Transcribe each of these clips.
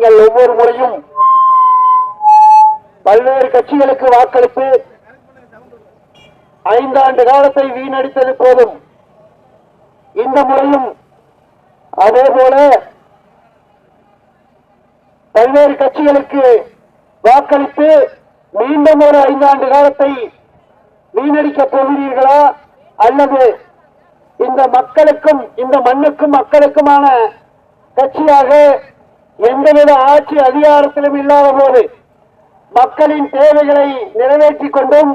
நீங்கள் ஒவ்வொரு முறையும் பல்வேறு கட்சிகளுக்கு வாக்களித்து ஐந்தாண்டு காலத்தை வீணடித்தது போதும். இந்த முறையும் அதே போல பல்வேறு கட்சிகளுக்கு வாக்களித்து மீண்டும் ஒரு ஐந்தாண்டு காலத்தை வீணடிக்கப் போகிறீர்களா? அல்லது இந்த மக்களுக்கும் இந்த மண்ணுக்கும் மக்களுக்குமான கட்சியாக எந்தவித ஆட்சி அதிகாரத்திலும் இல்லாத போது மக்களின் தேவைகளை நிறைவேற்றிக் கொண்டும்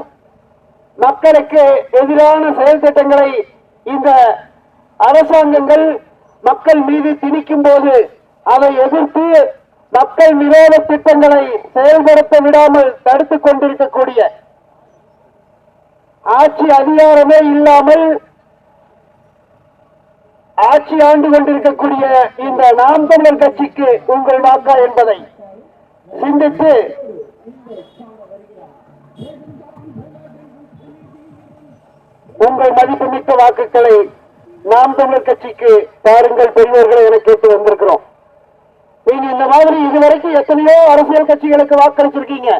மக்களுக்கு எதிரான செயல் திட்டங்களை இந்த அரசாங்கங்கள் மக்கள் மீது திணிக்கும் போது அதை எதிர்த்து மக்கள் விரோத திட்டங்களை செயல்படுத்த விடாமல் தடுத்துக் கொண்டிருக்கக்கூடிய ஆட்சி அதிகாரமே இல்லாமல் ஆட்சி ஆண்டு கொண்டிருக்கக்கூடிய இந்த நாம் தமிழர் கட்சிக்கு உங்கள் வாக்கா என்பதை சிந்தித்து உங்கள் மதிப்புமிக்க வாக்குகளை நாம் தமிழர் கட்சிக்கு பாருங்கள் பெரியவர்களை என கேட்டு வந்திருக்கிறோம். நீங்க இந்த மாதிரி இதுவரைக்கும் எத்தனையோ அரசியல் கட்சிகளுக்கு வாக்களிச்சிருக்கீங்க.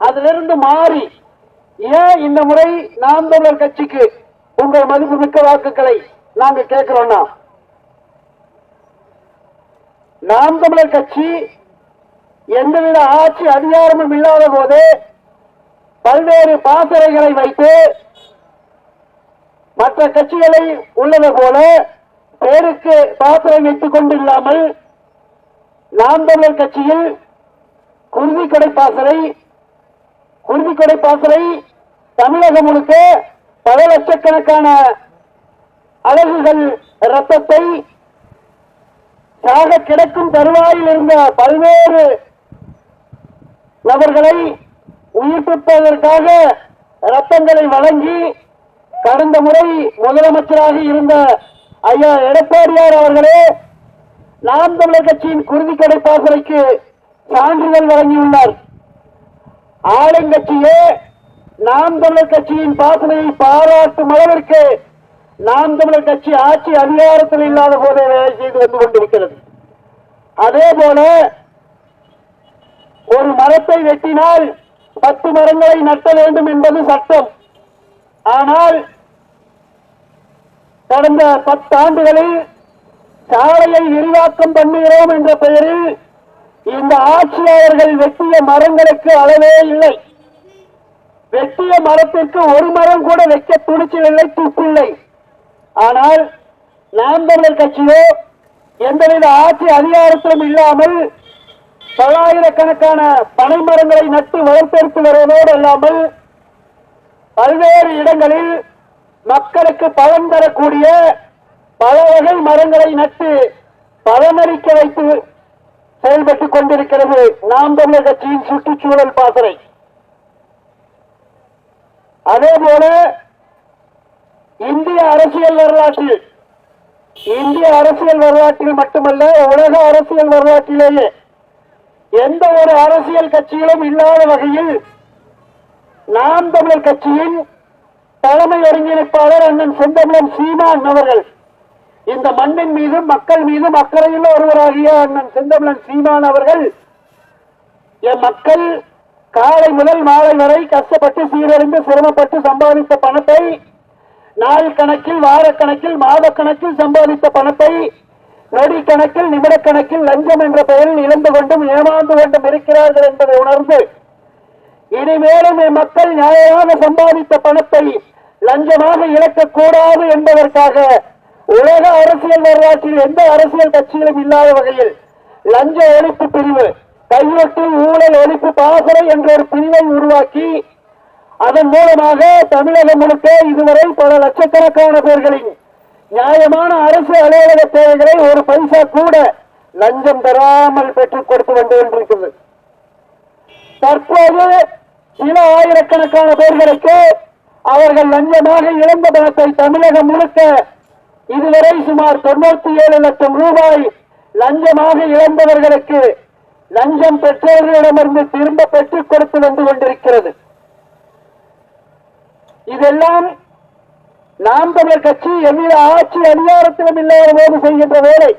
அதிலிருந்து மாறி ஏன் இந்த முறை நாம் தமிழர் கட்சிக்கு உங்கள் மதிப்புமிக்க வாக்குகளை நாங்க கேட்கிறோம்னா நாம் தமிழர் கட்சி எந்தவித ஆட்சி அதிகாரமும் இல்லாத போது பல்வேறு பாசறைகளை வைத்து மற்ற கட்சிகளை உள்ளது போல பேருக்கு பாசறை வைத்துக் கொண்டு இல்லாமல் நாம் தமிழர் கட்சியில் குருதிக்கொடை பாசறை குருதிக்கொடை பாசறை தமிழகம் முழுக்க பல லட்சக்கணக்கான அழகுகள் ரத்தத்தை சாக கிடக்கும் தருவாயில் இருந்த பல்வேறு நபர்களை உயிர்ப்பிப்பதற்காக ரத்தங்களை வழங்கி கடந்த முறை முதலமைச்சராக இருந்த ஐயா எடப்பாடியார் அவர்களே நாம் தமிழர் கட்சியின் குருதிக்கடை பாசறைக்கு சான்றிதழ் வழங்கியுள்ளார். ஆளுங்கட்சியே நாம் தமிழர் கட்சியின் பாசனையை பாராட்டும் அளவிற்கு நாம் தமிழர் கட்சி ஆட்சி அதிகாரத்தில் இல்லாத போதே வேலை செய்து வந்து கொண்டிருக்கிறது. அதே போல ஒரு மரத்தை வெட்டினால் பத்து மரங்களை நட்ட வேண்டும் என்பது சட்டம். ஆனால் கடந்த பத்தாண்டுகளில் சாலையை விரிவாக்கம் பண்ணுகிறோம் என்ற பெயரில் இந்த ஆட்சியாளர்கள் வெட்டிய மரங்களுக்கு அளவே இல்லை. வெட்டிய மரத்திற்கு ஒரு மரம் கூட வைக்க துணிச்சலில்லை துப்பில்லை. ஆனால் நாம் தமிழர் கட்சியோ எந்தவித ஆட்சி அதிகாரத்திலும் இல்லாமல் பல்லாயிரக்கணக்கான பனை மரங்களை நட்டு வளர்த்தெடுத்து வருவதோடு அல்லாமல் பல்வேறு இடங்களில் மக்களுக்கு பலன் தரக்கூடிய பல வகை மரங்களை நட்டு பலனளிக்க வைத்து செயல்பட்டுக் கொண்டிருக்கிறது நாம் தமிழர் கட்சியின் சுற்றுச்சூழல் பாசறை. அதே போல இந்திய அரசியல் வரலாற்றில் இந்திய அரசியல் வரலாற்றில் மட்டுமல்ல உலக அரசியல் வரலாற்றிலேயே எந்த ஒரு அரசியல் கட்சியிலும் இல்லாத வகையில் நாம் தமிழர் கட்சியின் தலைமை ஒருங்கிணைப்பாளர் அண்ணன் செந்தமிழன் சீமான் அவர்கள் இந்த மண்ணின் மீதும் மக்கள் மீதும் அக்கறையில் ஒருவராகிய அண்ணன் செந்தமிழன் சீமான் அவர்கள் என் மக்கள் காலை முதல் மாலை வரை கஷ்டப்பட்டு சீரழிந்து சிரமப்பட்டு சம்பாதித்த பணத்தை நாள் கணக்கில் வார கணக்கில் மாத கணக்கில் சம்பாதித்த பணத்தை நொடி கணக்கில் நிமிட கணக்கில் லஞ்சம் என்ற பெயரில் இழந்து கொண்டும் ஏமாந்து கொண்டும் இருக்கிறார்கள் என்பதை உணர்ந்து இனிமேலும் மக்கள் நியாயமாக சம்பாதித்த பணத்தை லஞ்சமாக இழக்கக்கூடாது என்பதற்காக உலக அரசியல் வரலாற்றில் எந்த அரசியல் கட்சியிலும் இல்லாத வகையில் லஞ்ச ஒழிப்பு பிரிவு கையெட்டு ஊழல் ஒழிப்பு பாசறை என்ற ஒரு பிரிவை உருவாக்கி அதன் மூலமாக தமிழகம் முழுக்க இதுவரை பல லட்சக்கணக்கான பேர்களின் நியாயமான அரசு அலுவலக தேவைகளை ஒரு பைசா கூட லஞ்சம் தராமல் பெற்றுக் கொடுத்து வந்து கொண்டிருக்கிறது தற்போது சில ஆயிரக்கணக்கான பேர்களுக்கு அவர்கள் லஞ்சமாக இழந்த பணத்தை தமிழகம் முழுக்க இதுவரை சுமார் தொண்ணூத்தி ஏழு லட்சம் ரூபாய் லஞ்சமாக இழந்தவர்களுக்கு லஞ்சம் பெற்றவர்களிடமிருந்து திரும்ப பெற்றுக் கொடுத்து வந்து கொண்டிருக்கிறது. இதெல்லாம் நாம் தமிழர் கட்சி எவ்வித ஆட்சி அதிகாரத்திலும் இல்லாத போது செய்கின்ற வேலை.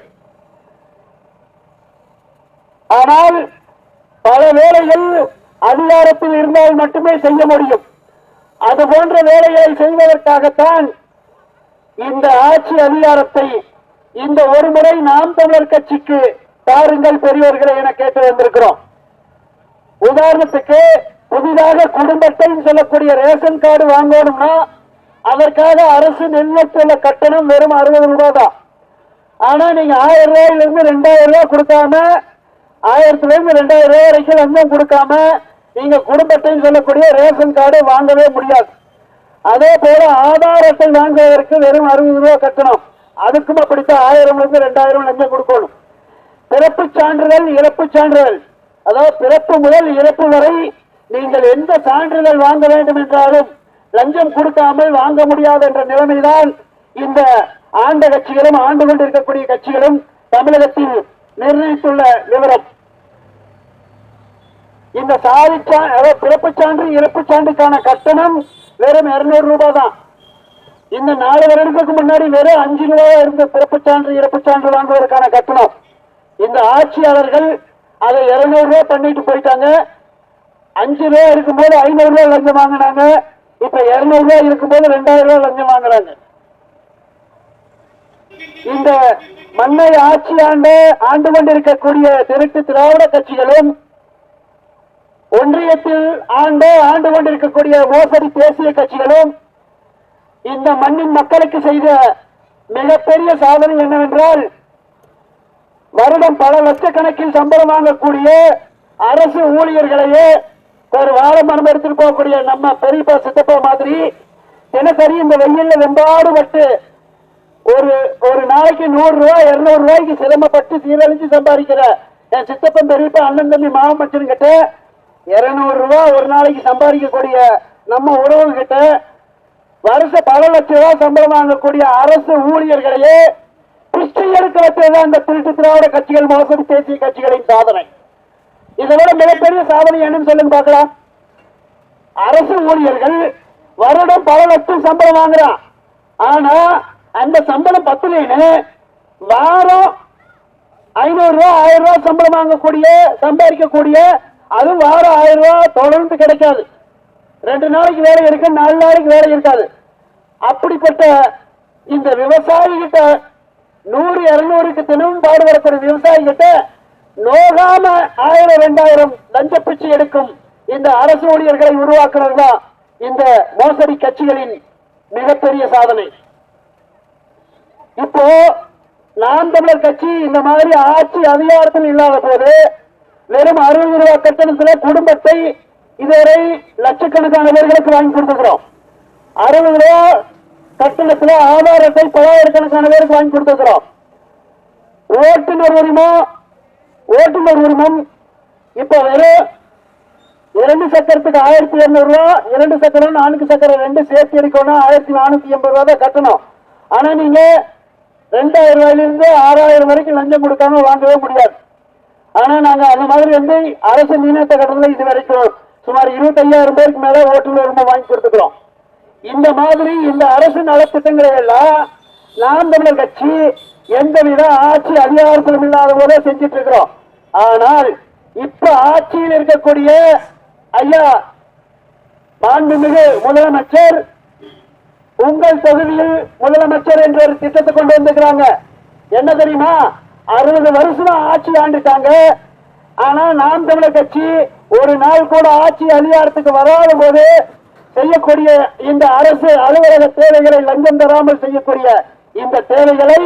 ஆனால் பல வேலைகள் அதிகாரத்தில் இருந்தால் மட்டுமே செய்ய முடியும். அது போன்ற வேலைகளை செய்வதற்காகத்தான் இந்த ஆட்சி அதிகாரத்தை இந்த ஒரு முறை நாம் தமிழர் கட்சிக்கு தாருங்கள் பெரியவர்களை என கேட்டு வந்திருக்கிறோம். உதாரணத்துக்கு புதிதாக குடும்பத்தை சொல்லக்கூடிய ரேஷன் கார்டு வாங்கணும்னா அதற்காக அரசு நிர்ணயித்துள்ள கட்டணம் வெறும் அறுபது ரூபாய் தான். ஆனா நீங்க ஆயிரம் ரூபாயில இருந்து ரெண்டாயிரம் ரூபாய் கொடுக்காம ஆயிரத்துல இருந்து ரெண்டாயிரம் ரூபாய் வரைக்கும் லஞ்சம் கொடுக்காம நீங்க குடும்பத்தை சொல்லக்கூடிய ரேஷன் கார்டு வாங்கவே முடியாது. அதே போல ஆதாரத்தை வாங்குவதற்கு வெறும் அறுபது ரூபாய் கட்டணம். அதுக்கும் அப்படித்தான் ஆயிரம் இருந்து ரெண்டாயிரம் லஞ்சம் கொடுக்கணும். பிறப்பு சான்றிதழ் இறப்பு சான்றிதழ். அதாவது பிறப்பு முதல் இறப்பு வரை நீங்கள் எந்த சான்றிதழ் வாங்க வேண்டும் என்றாலும் லஞ்சம் கொடுக்காமல் வாங்க முடியாது என்ற நிலைமைதான் இந்த ஆண்ட கட்சிகளும் ஆண்டு கொண்டிருக்கக்கூடிய கட்சிகளும் தமிழகத்தில் நிர்ணயித்துள்ள விவரம். இந்த சாதி சா- பிறப்புச் சான்று இறப்புச் சான்றுக்கான கட்டணம் வெறும் இருநூறு ரூபாய் தான். இந்த நாலு வருடத்துக்கு முன்னாடி வெறும் அஞ்சு ரூபாய் இருந்த பிறப்பு சான்று இறப்புச் சான்று வாங்குவதற்கான கட்டணம். இந்த ஆட்சியாளர்கள் அதை இருநூறு ரூபாய் பண்ணிட்டு போயிட்டாங்க. அஞ்சு ரூபா இருக்கும்போது ஐநூறு ரூபாய் லஞ்சம் வாங்கினாங்க. இப்ப இருநூறு ரூபாய் இருக்கும்போது ரெண்டாயிரம் ரூபாய் லஞ்சம் வாங்குறாங்க. இந்த மண்ணை ஆட்சி ஆண்டு ஆண்டு கொண்டிருக்கக்கூடிய திருட்டு திராவிட கட்சிகளும் ஒன்றியத்தில் ஆண்டு ஆண்டு கொண்டிருக்கக்கூடிய மோசடி தேசிய கட்சிகளும் இந்த மண்ணின் மக்களுக்கு செய்த மிகப்பெரிய சாதனை என்னவென்றால் வருடம் பல லட்சக்கணக்கில் சம்பளம் வாங்கக்கூடிய அரசு ஊழியர்களையே ஒரு வார மனம் எடுத்துட்டு போகக்கூடிய நம்ம பெரியப்பா சித்தப்பா மாதிரி தினசரி இந்த வெயில்ல வெம்பாடுபட்டு ஒரு ஒரு நாளைக்கு நூறு ரூபாய் இருநூறு ரூபாய்க்கு சிரமப்பட்டு சீரழிஞ்சு சம்பாதிக்கிற என் சித்தப்பன் பெரியப்பா அண்ணன் தம்பி மாமன் மச்சன் கிட்ட இருநூறு ரூபாய் ஒரு நாளைக்கு சம்பாதிக்கக்கூடிய நம்ம உறவு கிட்ட வருஷ பல லட்சம் ரூபாய் சம்பளம் வாங்கக்கூடிய அரசு ஊழியர்களையே பிச்சை எடுக்க வச்சதுதான் இந்த திருட்டு திராவிட கட்சிகள் மோசடி தேசிய கட்சிகளின் சாதனை. இதை விட மிகப்பெரிய சாதனை என்னன்னு சொல்லுங்க பார்க்கலாம். அரசு ஊழியர்கள் வருடம் பல லட்சம் சம்பளம் வாங்குறான். ஆனா அந்த சம்பளம் பத்துலேன்னு வாரம் ஐநூறு ரூபாய் ஆயிரம் ரூபாய் சம்பளம் வாங்கக்கூடிய சம்பாதிக்கக்கூடிய அதுவும் வாரம் ஆயிரம் ரூபாய் தொடர்ந்து கிடைக்காது. ரெண்டு நாளைக்கு வேலை இருக்கு நாலு நாளைக்கு வேலை இருக்காது. அப்படிப்பட்ட இந்த விவசாயிகிட்ட நூறு இருநூறுக்கு தினமும் பாடுபடக்கூடிய விவசாயிகிட்ட நோகாம ஆயிரம் ரெண்டாயிரம் லஞ்ச பிச்சை எடுக்கும் இந்த அரசு ஊழியர்களை உருவாக்குறது இந்த மோசடி கட்சிகளின் மிகப்பெரிய சாதனை. இப்போ நாம் தமிழர் கட்சி இந்த மாதிரி ஆட்சி அதிகாரத்தில் இல்லாத போது வெறும் அறுபது ரூபாய் கட்டணத்துல குடும்பத்தை இதுவரை லட்சக்கணக்கான பேர்களுக்கு வாங்கி கொடுத்துக்கிறோம் அறுபது ரூபா கட்டணத்துல ஆதாரத்தை பலாயிரக்கணக்கான பேருக்கு வாங்கி கொடுத்துக்கிறோம் ஓட்டுநர் உரிமம் ஓட்டுநர் உரிமம். இப்ப வெறும் இரண்டு சக்கரத்துக்கு ஆயிரத்தி இருநூறு ரூபா இரண்டு சக்கரம் நான்கு சக்கரம் ரெண்டு சேர்த்து எடுக்கணும் ஆயிரத்தி நானூத்தி எண்பது ரூபா தான் கட்டணும். ஆனா நீங்க ரெண்டாயிரம் ரூபாயிலிருந்து ஆறாயிரம் வரைக்கும் லஞ்சம் கொடுக்காம வாங்கவே முடியாது. ஆனா நாங்க அந்த மாதிரி வந்து அரசு மீனத்த கட்டணத்துல இது வரைக்கும். சுமார் இருபத்தையாயிரம் பேருக்கு மேல ஓட்டுநர் உரிமை வாங்கி கொடுத்துக்கிறோம். இந்த மாதிரி இந்த அரசு நலத்திட்டங்களை எல்லாம் நாம் தமிழர் கட்சி எந்தவித ஆட்சி அதிகாரத்திலும் இல்லாத போல செஞ்சிட்டு இருக்கிறோம். ஆனால் இப்ப ஆட்சியில் இருக்கக்கூடிய ஐயா மாண்புமிகு முதலமைச்சர் உங்கள் தொகுதியில் முதலமைச்சர் என்ற ஒரு திட்டத்தை கொண்டு வந்திருக்கிறாங்க. என்ன தெரியுமா? அறுபது வருஷமா ஆட்சி ஆண்டுட்டாங்க. ஆனா நாம் தமிழர் கட்சி ஒரு நாள் கூட ஆட்சி அதிகாரத்துக்கு வராத போது செய்யக்கூடிய இந்த அரசு அலுவலக தேவைகளை லஞ்சம் தராமல் செய்யக்கூடிய இந்த தேவைகளை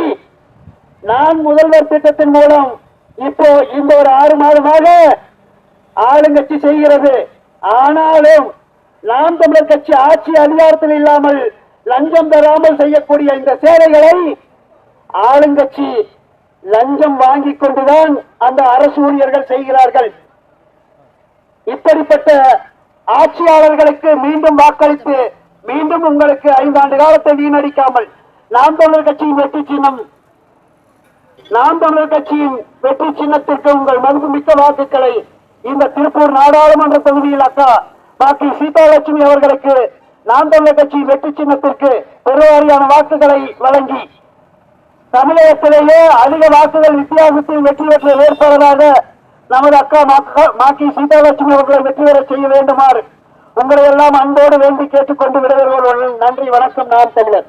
நான் முதல்வர் திட்டத்தின் மூலம் இப்போ இந்த ஒரு ஆறு மாதமாக ஆளுங்கட்சி செய்கிறது. ஆனாலும் நாம் தமிழர் கட்சி ஆட்சி அதிகாரத்தில் இல்லாமல் லஞ்சம் தராமல் செய்யக்கூடிய இந்த சேவைகளை ஆளுங்கட்சி லஞ்சம் வாங்கிக் கொண்டுதான் அந்த அரசு ஊழியர்கள் செய்கிறார்கள். இப்படிப்பட்ட ஆட்சியாளர்களுக்கு மீண்டும் வாக்களித்து மீண்டும் உங்களுக்கு ஐந்தாண்டு காலத்தை வீணடிக்காமல் நாம் தமிழர் கட்சியின் வெற்றி சின்னம் நாம் தமிழர் கட்சியின் வெற்றி சின்னத்திற்கு உங்கள் மதிப்புமிக்க வாக்குகளை இந்த திருப்பூர் நாடாளுமன்ற தொகுதியில் அக்கா பாக்கி சீதாலட்சுமி அவர்களுக்கு நாம் தமிழர் கட்சியின் வெற்றி சின்னத்திற்கு பெருவாரியான வாக்குகளை வழங்கி தமிழகத்திலேயே அதிக வாக்குகள் வித்தியாசத்தில் வெற்றி பெற்ற வேட்பாளராக நமது அக்கா மாக்கா- மாக்கி சீதாலட்சுமி அவர்களை வெற்றி பெற செய்ய வேண்டுமாறு உங்களை எல்லாம் அன்போடு வேண்டி கேட்டுக்கொண்டு விடைபெறுவோம். நன்றி வணக்கம் நான் தமிழர்.